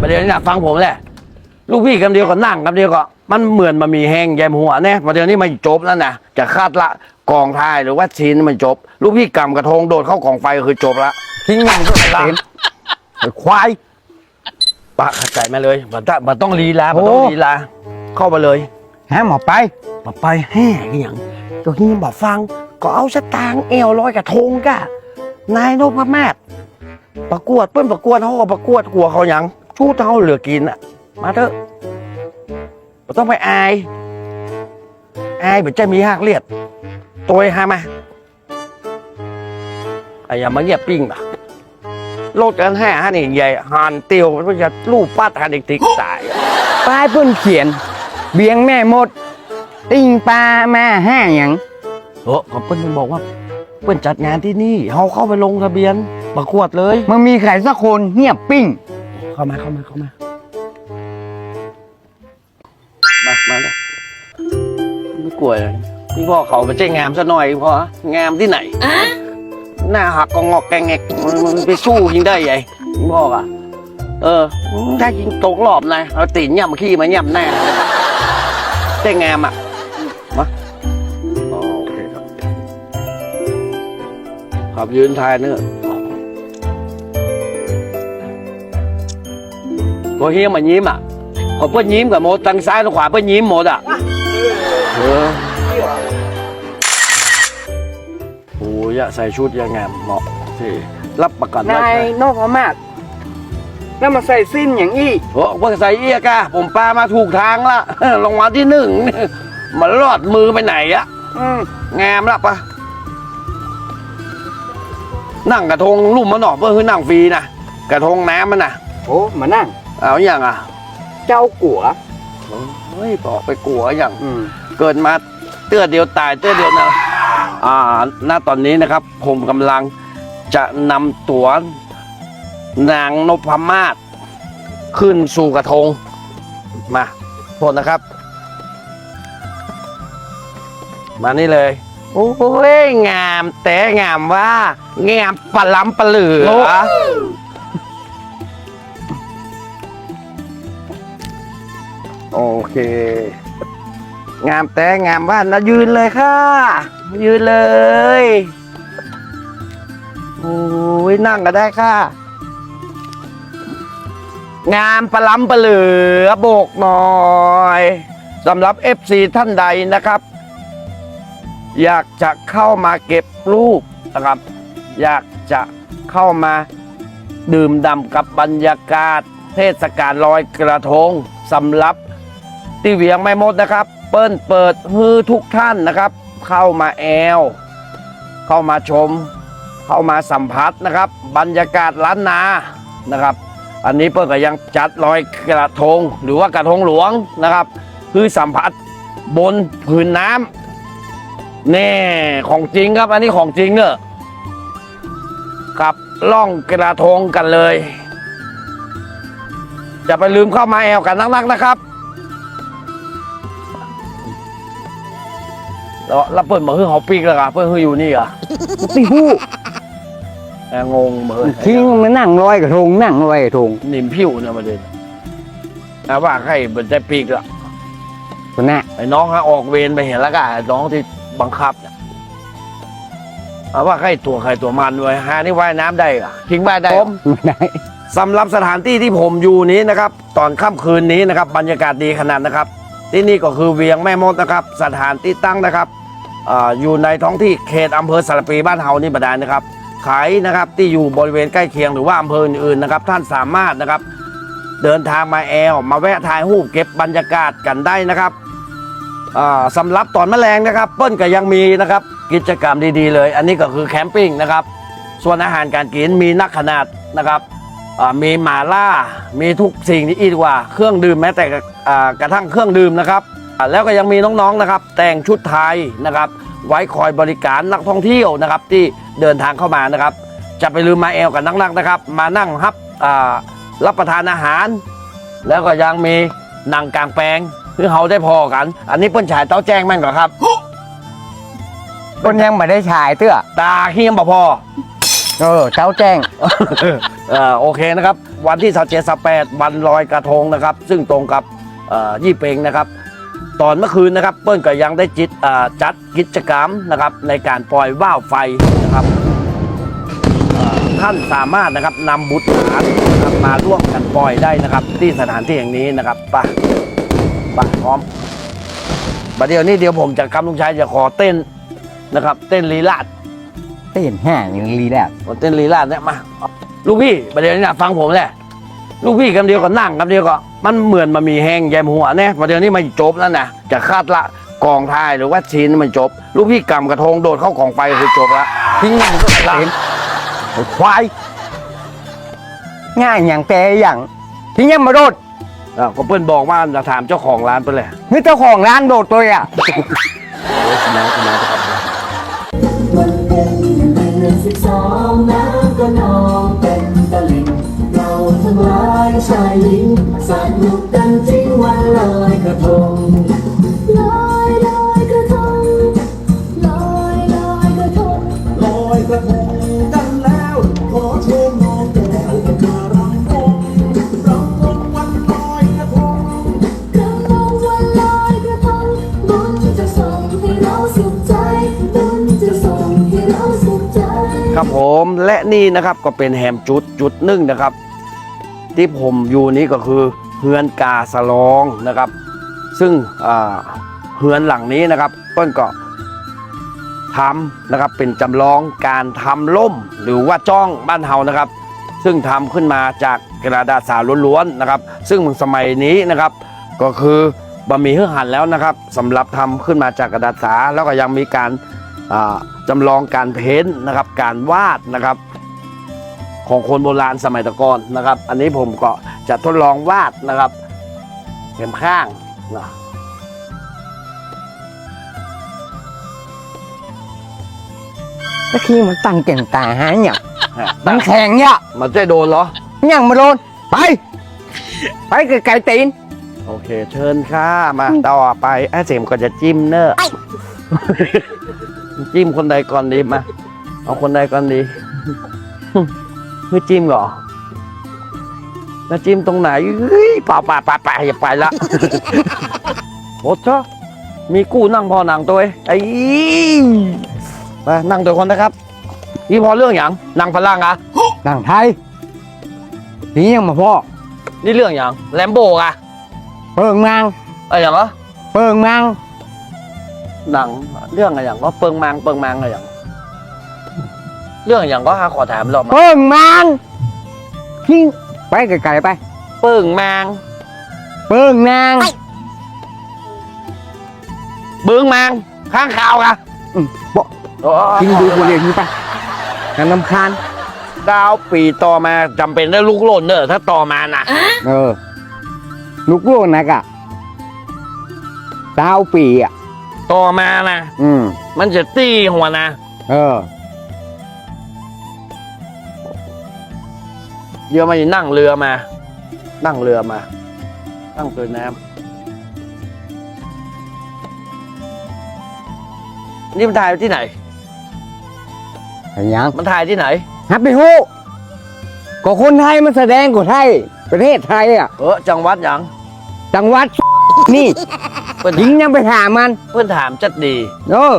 ประเดี๋ยวนี้นะฟังผมแหละ ลูกพี่คำเดียวก็นั่งคำเดียวก็มันเหมือนมันมีแห้งแยมหัวเนี่ยประเดี๋ยวนี้มันจบแล้วนะจะคาดละกองทายหรือว่าชิ้นมันจบ ลูกพี่กำกระทงโดดเข้ากองไฟก็คือจบละทิ้งงานก็เต็มไอ้ควายปะเข้าใจไหมาเลยมันต้องมันต้องลีลามันต้องโอ้ลีลาเข้าไปเลยหาหมอไปมาไปแห่อหย่างตัวนี้บอกฟัง ก็เอาสตางค์เอวลอยกระทงกะนายนพมาศประกวดเปิ้นประกวดเขาก็ประกวดกลัวเขาหยัง ชู้เท่าเหลือกินอะ มาเถอะบ่ต้องไปอาย อายเหมือนจะมีหักเลียด ตัวไอ้ฮามาไอ้อย่ามาเงียบปิ้งป่ะโลดกันแห่ฮะนี่ใหญ่หันเตียวมันจะลูบปัดหันอีกทิกตายอะป้ายเพิ่นเขียน เบียงแม่หมด ติงปลามาห้าหยังเออก็เปิ้ลมันบอกว่าเปิ้ลจัดงานที่นี่เขาเข้าไปลงทะเบียนประกวดเลย มันมีใครสักคนเงียบปิ้ง เข้ามาเข้ามาเข้ามา มามาเลยไม่กลัวเลยพี่พ่อเขาไปเจ๊งามซะหน่อยพ่องามที่ไหนหน้าหักก็งอกแกงแงกมันมันไปสู้ยิงได้ไงพี่พ่ออะเออถ้ายิงตกรอบนะเอาตีนย่ำขี้มาย่ำหน้าเจ๊งามอะมาอ๋อโอเคครับขับยืนทายเนื้อะตัวเฮียมายิ้มอะพอเพื่อนยิ้มกับโมดทางซ้ายทางขวาเพื่อนยิ้มหมดอะเออโอ้ยใส่ชุดยังไงเหมาะที่รับประกันนายนอกพม่าแล้วมาใส่สิ้นอย่างอี้โอ้เพื่อใส่เอียกะผมปลามาถูกทางละรางวัลที่หนึ่งมันรอดมือไปไหนอะอืมงามละปะนั่งกระทงลุ่มมันหนอกเพื่อคือนั่งฟรีนะกระทงน้ำมันนะโอ้มานั่ง เอาอย่างอะ เจ้ากัวเฮ้ยบอกไปกลัวอย่างอืมเกิดมาเตื้อเดียวตายเตื้อเดียวนะอ่าณตอนนี้นะครับ ผมกำลังจะนำตัวนางนพมาศขึ้นสู่กระทง มาโทษนะครับ มานี่เลยโอ้ยงามแต่งามว่างามปลาล้ำปลาเหลือ โอเค งามแต่งามว่านนะยืนเลยค่ะ ยืนเลยโอ้ยนั่งก็ได้ค่ะ งามปลาล้ำปลาเหลือโบกหน่อยสำหรับ FC ท่านใดนะครับ อยากจะเข้ามาเก็บรูปนะครับ อยากจะเข้ามาดื่มด่ำกับบรรยากาศเทศกาลลอยกระทงสำหรับ ที่เวียงไม่หมดนะครับ เปิ้ลเปิดฮือทุกท่านนะครับ เข้ามาแอล เข้ามาชม เข้ามาสัมผัสนะครับ บรรยากาศล้านนานะครับ อันนี้เปิ้ลก็ยังจัดลอยกระทง หรือว่ากระทงหลวงนะครับ คือสัมผัสบนผืนน้ำแน่ของจริงครับ อันนี้ของจริงเนอะกับล่องกระทงกันเลย จะไปลืมเข้ามาแอลกันนักๆนะครับ แล้วแล้วเปิดมาคือเขาปีกแล้วกันเพื่อนคืออยู่นี่อะตีหู้แอบงงเหมือนทิ้งมานั่งลอยกระทงนั่งลอยกระทงหนิมผิวเนี่ยประเด็นนะว่าใครเป็นใจปีกละตัวน่ะไอ้น้องฮะออกเวรไปเห็นแล้วก็ไอ้น้องที่บังคับเนี่ยเอาว่าใครตัวใครตัวมันด้วยฮานี่ว่ายน้ำได้เหรอะทิ้งว่ายได้เหรอไม่ได้สำหรับสถานที่ที่ผมอยู่นี้นะครับ ตอนค่ำคืนนี้นะครับ บรรยากาศดีขนาดนะครับ ที่นี่ก็คือเวียงแม่มดนะครับ สถานที่ตั้งนะครับ อยู่ในท้องที่เขตอำเภอสารปีบ้านเฮานี่บัดานนะครับ ขายนะครับที่อยู่บริเวณใกล้เคียงหรือว่าอำเภออื่นๆนะครับท่านสามารถนะครับเดินทางมาแอลมาแวะถ่ายรูปเก็บบรรยากาศกันได้นะครับสำหรับตอนแมลงนะครับ เปิ้ลก็ยังมีนะครับกิจกรรมดีๆเลย อันนี้ก็คือแคมปิ้งนะครับ ส่วนอาหารการกินมีนักขนาดนะครับมีหมาล่ามีทุกสิ่งที่อีกว่าเครื่องดื่มแม้แต่กระทั่งเครื่องดื่มนะครับ แล้วก็ยังมีน้องๆนะครับ แต่งชุดไทยนะครับ ไว้คอยบริการนักท่องเที่ยวนะครับ ที่เดินทางเข้ามานะครับ จะไปลืมมาแอลกันนักๆนะครับ มานั่งรับอ่ารับประทานอาหาร แล้วก็ยังมีหนังกลางแปลงคือเขาได้พอกัน อันนี้เปิ้นฉายเต้าแจ้งแม่นก่อนครับคนยังไม่ได้ฉายเตื้อตาเฮียมบ่พอเออเจ้าแจ้งเอ่อโอเคนะครับ วันที่สเจ็ดสแปดวันลอยกระทงนะครับ ซึ่งตรงกับเอ่อยี่เปงนะครับ ตอนเมื่อคืนนะครับเปิ้ลก็ยังได้จิตอ่าจัดกิจกรรมนะครับในการปล่อยว่าวไฟนะครับเอ่อท่านสามารถนะครับนำบุตรหลานนะครับมาร่วมกันปล่อยได้นะครับ ที่สถานที่แห่งนี้นะครับไปไปพร้อมบัดเดี๋ยวนี้เดี๋ยวผมจะกำลุงชัยจะขอเต้นนะครับ เต้นลีลาดเต้นห้าอย่างลีแล้วผมเต้นลีลาดเนี่ยมาลูกพี่ประเดี๋ยวนี้นะฟังผมแหละ ลูกพี่คำเดียวก็นั่งคำเดียวก็ มันเหมือนมามีแห้งแยมหัวเนี่ยประเดี๋ยวนี้มันจบแล้วนะจะคาดละกองทายหรือว่าชิ้นมันจบ ลูกพี่กำกระทงโดดเข้ากองไฟก็คือจบละทิ้งยังก็เต้นไอ้ควายง่ายอย่างแต่อย่างทิ้งยังมาโดดอ่าก็เพื่อนบอกว่าจะถามเจ้าของร้านไปเลยนี่เจ้าของร้านโดดตัวอะวันเพ็ญเดือนสิบสองน้ำ ชายหญิงสนุกกันจริงวันลอยกระทงลอยลอยกระทงลอยลอยกระทงลอยกระทงกันแล้ว ขอเชิญน้องแก้วมารำวงรำวงวันลอยกระทงกำลังวันลอยกระทงบุญจะส่งให้เราสุขใจบุญจะส่งให้เราสุขใจ ครับผมและนี่นะครับก็เป็นแฮมจุดจุดหนึ่งนะครับ ที่ผมอยู่นี้ก็คือเฮือนกาสลองนะครับ ซึ่งเฮือนหลังนี้นะครับเปิ้ลก็ทำนะครับเป็นจำลองการทำล่มหรือว่าจ้องบ้านเฮานะครับ ซึ่งทำขึ้นมาจากกระดาษสาล้วนๆนะครับ ซึ่งสมัยนี้นะครับ ก็คือบะหมี่เฮือหันแล้วนะครับสำหรับทำขึ้นมาจากกระดาษสาแล้วก็ยังมีการจำลองการเพ้นท์นะครับ การวาดนะครับ ของคนโบราณสมัยตะกอนนะครับ อันนี้ผมก็จะทดลองวาดนะครับเข็มข้างนะตะกี้มันตั้งเก่งตาหาเนี่ยฮะมันแข็งเนี่ยมันจะโดนเหรอยังมาโดนไป ไปไกลๆตีน โอเค เชิญค่ะมาต่อไปไอ้เสมก็จะจิ้มเนอะจิ้มคนใดก่อนดีมาเอาคนใดก่อนดี คือจิ้มเหรอแล้วจิ้มตรงไหนเฮ้ยป่าป่าป่าป่าอย่าไปละโอ้ชอมีกู้นั่งพอหนังตัวเองไอ้ไปนั่งตัวคนนะครับนี่พอเรื่องอย่างนั่งพลังอะดังไทยนี่ยังมาพ่อนี่เรื่องอย่างแลมโบอะเปิงมังอะไรอย่างเหรอเปิงมังหนังเรื่องอะไรอย่างก็เปิงมังเปิงมังอะไรอย่าง เรื่องอย่างก็หาขอถามเรามาเปิงมังทิ้งไปไกลๆไป เปิงมังเปิงนาง เบิงมังข้างข่าวอะอืมบอกโอ้ทิ้งดูคนเดียวนี้ไปกันลำคาญดาวปีต่อมาจำเป็นได้ลูกหล่นเนอะถ้าต่อมานะเออ ลูกโลกนักอะดาวปีอะต่อมานะ อืม มันจะตีหัวนะ เออ เดี๋ยวมันจะนั่งเรือมา นั่งเรือมา นั่งตัวน้ำนี่มันถ่ายที่ไหนไอ้ยังมันถ่ายที่ไหนฮับไปฮู้ก็คนไทยมันแสดงกับไทย ประเทศไทยอะ เออจังหวัดหยังจังหวัด นี่เพื่อนยิงยังไปถามมัน เพื่อนถามจัดดี เออ